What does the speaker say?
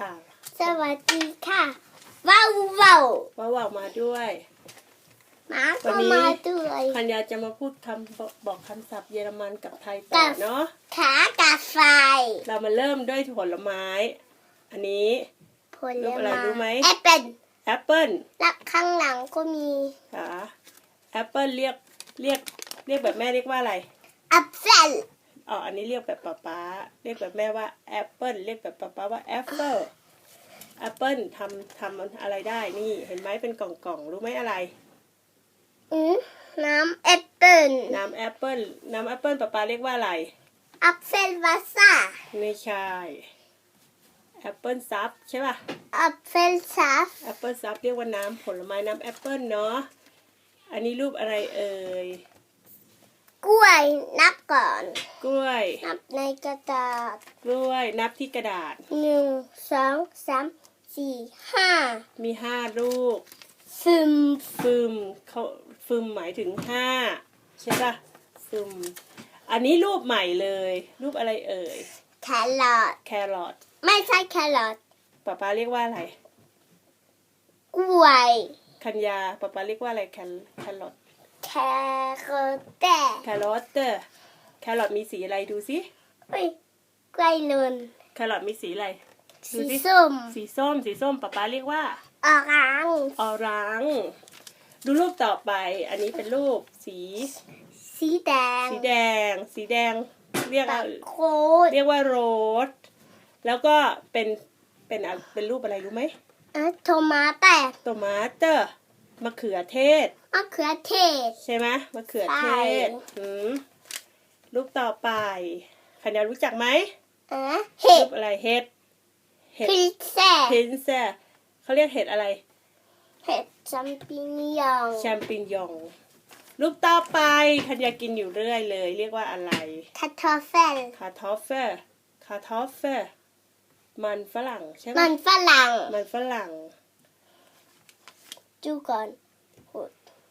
อ่าสวัสดีค่ะ ว้าวว้าวว้าวาวมาด้วยหมาวัก็นนี้มาด้วยพันยาจะมาพูดคำบอกบอกคำศัพท์เยอรมันกับไทยต่กัอบเนาะขากาไฟ เรามาเริ่มด้วยผลไม้ อันนี้ผลรูปอะไรรู้ไหมแอปเปิ้ลแอปเปิลและข้างหลังก็มีค่ะแอปเปิลเรียกเรียกเรียกแบบแม่เรียกว่าอะไรแอปเปิ้ล อ๋ออันนี้เรียกแบบป๊าป๊า เรียกแบบแม่ว่าแอปเปิลเรียกแบบป๊าป๊าว่าแอปเปิลแอปเปิลทำทำอะไรได้ นี่เห็นไหมเป็นกล่องๆรู้ไหมอะไร อืมน้ำแอปเปิ้ลน้ำแอปเปิลน้ำแอปเปิลป๊าป๊าเรียกว่าอะไรแอปเปิ้ลวาซ่าไม่ใช่แอปเปิลซับใช่ป่ะแอปเปิ้ลซับแอปเปิลซับเรียกว่าน้ำผลไม้น้ำแอปเปิลเนาะ อันนี้รูปอะไรเอ่ย กล้วยนับก่อน กล้วย นับในกระดาษกล้วย นับที่กระดาษ หนึ่งสองสามสี่ห้ามีห้าลูกซึมฟึมเขาฟึมหมายถึงห้าใช่ป่ะฟึม อันนี้รูปใหม่เลย รูปอะไรเอ่ย แครอทแครอทไม่ใช่แครอทป๊าป๊าเรียกว่าอะไร กล้วย คัญญาป๊าป๊าเรียกว่าอะไรแครแครอทแค รอทแต่แครอทเตอร์แครอทมีสีอะไรดูสิเฮ้ยกล้วยนนแครอทมีสีอะไรดูสีสิส้ม สีส้ม สีส้มป๊าป๊าเรียกว่าออรังออรัง ดูรูปต่อไป อันนี้เป็นรูปสี สีแดง สีแดง สีแดง เรียกตะว่าโคดเรียกว่าโรสแล้วก็เป็นเป็นอะเป็นรูปอะไรรู้ไหมอะโทมาแตกโตมาเตอร์มะเขือเทศมะเขือเทศ ใช่ไหมมะเขือเทศใช่อืมรูปต่อไปคันยารู้จักไหมอะเห็รูดปอะไรเห็ดเห็ดพิซซ่าเพนเซเขาเรียกเห็ดอะไร เห็ดซัมปิญญองแชมปิญญอง รูปต่อไปคันยากินอยู่เรื่อยเลย เรียกว่าอะไร คาทอฟเฟลคาทอฟเฟอร์ คาทอฟเฟอร์ มันฝรั่งใช่ไหมมันฝรั่งมันฝรั่ง ดูก่อน